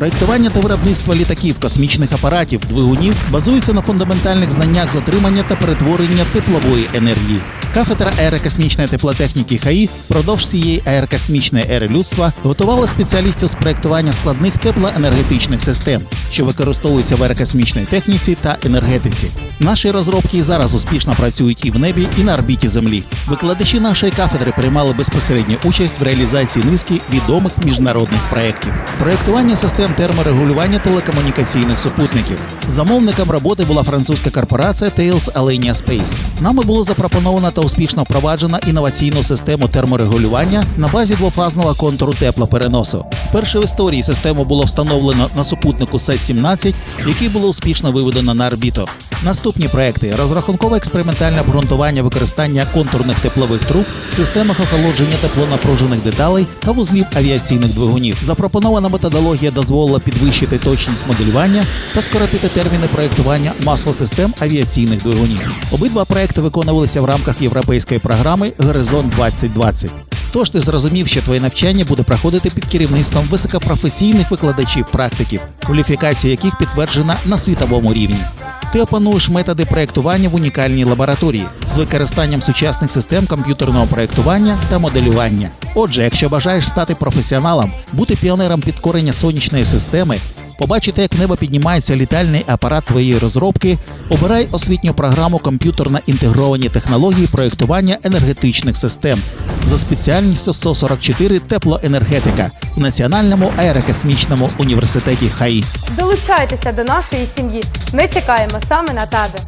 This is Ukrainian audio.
Проектування та виробництво літаків, космічних апаратів, двигунів базується на фундаментальних знаннях з отримання та перетворення теплової енергії. Кафедра аерокосмічної теплотехніки ХАІ впродовж цієї аерокосмічної ери людства готувала спеціалістів з проектування складних теплоенергетичних систем, що використовуються в аерокосмічній техніці та енергетиці. Наші розробки зараз успішно працюють і в небі, і на орбіті Землі. Викладачі нашої кафедри приймали безпосередню участь в реалізації низки відомих міжнародних проєктів. Проєктування систем терморегулювання телекомунікаційних супутників. Замовником роботи була французька корпорація Tails Alenia Space. Нами було запропоновано та успішно впроваджено інноваційну систему терморегулювання на базі двофазного контуру теплопереносу. Перше в історії систему було встановлено на супутнику СЕС-17, який було успішно виведено на орбіту. Наступні проекти: розрахункове експериментальне обґрунтування використання контурних теплових труб системах охолодження теплонапружених деталей та вузлів авіаційних двигунів. Запропонована методологія дозволила підвищити точність моделювання та скоротити терміни проєктування маслосистем авіаційних двигунів. Обидва проекти виконувалися в рамках європейської програми Горизонт 2020. Тож ти зрозумів, що твоє навчання буде проходити під керівництвом високопрофесійних викладачів практиків, кваліфікація яких підтверджена на світовому рівні. Ти опануєш методи проєктування в унікальній лабораторії з використанням сучасних систем комп'ютерного проєктування та моделювання. Отже, якщо бажаєш стати професіоналом, бути піонером підкорення сонячної системи, побачити, як небо піднімається літальний апарат твоєї розробки, обирай освітню програму комп'ютерно інтегровані технології проєктування енергетичних систем за спеціальністю СО-44 теплоенергетика в Національному аерокосмічному університеті ХАІ. Долучайтеся до нашої сім'ї. Ми чекаємо саме на тебе.